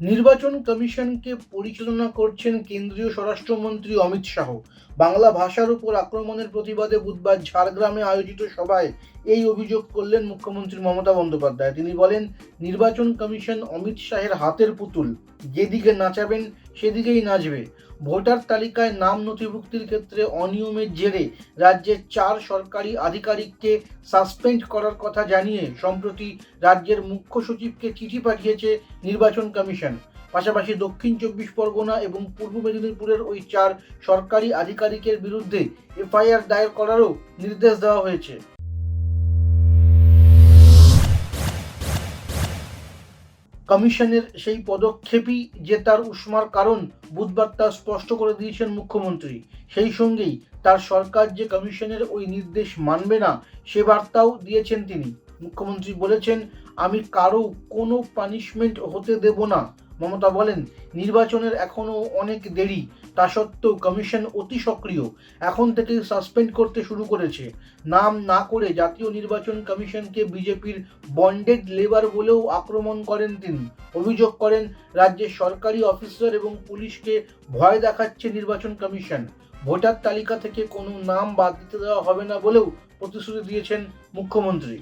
নির্বাচন কমিশনকে পরিচালনা করছেন কেন্দ্রীয় স্বরাষ্ট্রমন্ত্রী অমিত শাহ। বাংলা ভাষার উপর আক্রমণের প্রতিবাদে বুধবার ঝাড়গ্রামে আয়োজিত সভায় এই অভিযোগ করলেন মুখ্যমন্ত্রী মমতা বন্দ্যোপাধ্যায়। তিনি বলেন, নির্বাচন কমিশন অমিত শাহের হাতের পুতুল। যেদিকে নাচাবেন, সেদিকেই নাচবে। ভোটার তালিকায় নাম নথিভুক্তির ক্ষেত্রে অনিয়মের জেরে রাজ্যের চার সরকারি আধিকারিককে সাসপেন্ড করার কথা জানিয়ে সম্প্রতি রাজ্যের মুখ্য সচিবকে চিঠি পাঠিয়েছে নির্বাচন কমিশন। পাশাপাশি দক্ষিণ চব্বিশ পরগনা এবং পূর্ব মেদিনীপুরের ওই চার সরকারি আধিকারিকের বিরুদ্ধে এফআইআর দায়ের করারও নির্দেশ দেওয়া হয়েছে। কমিশনের সেই পদক্ষেপই যে তার উষ্মার কারণ বুধবার তা স্পষ্ট করে দিয়েছেন মুখ্যমন্ত্রী। সেই সঙ্গেই তার সরকার যে কমিশনের ওই নির্দেশ মানবে না, সে বার্তাও দিয়েছেন তিনি। মুখ্যমন্ত্রী বলেছেন, আমি কারও কোনো পানিশমেন্ট হতে দেব না। মমতা বলেন, নির্বাচনের এখনও অনেক দেরি, তা সত্ত্বেও কমিশন অতি সক্রিয়, এখন থেকে সাসপেন্ড করতে শুরু করেছে। নাম না করে জাতীয় নির্বাচন কমিশনকে বিজেপির বন্ডেড লেবার বলেও আক্রমণ করেন তিনি। অভিযোগ করেন রাজ্যের সরকারি অফিসার এবং পুলিশকে ভয় দেখাচ্ছে নির্বাচন কমিশন। ভোটার তালিকা থেকে কোনো নাম বাদ দিতে দেওয়া হবে না বলেও প্রতিশ্রুতি দিয়েছেন মুখ্যমন্ত্রী।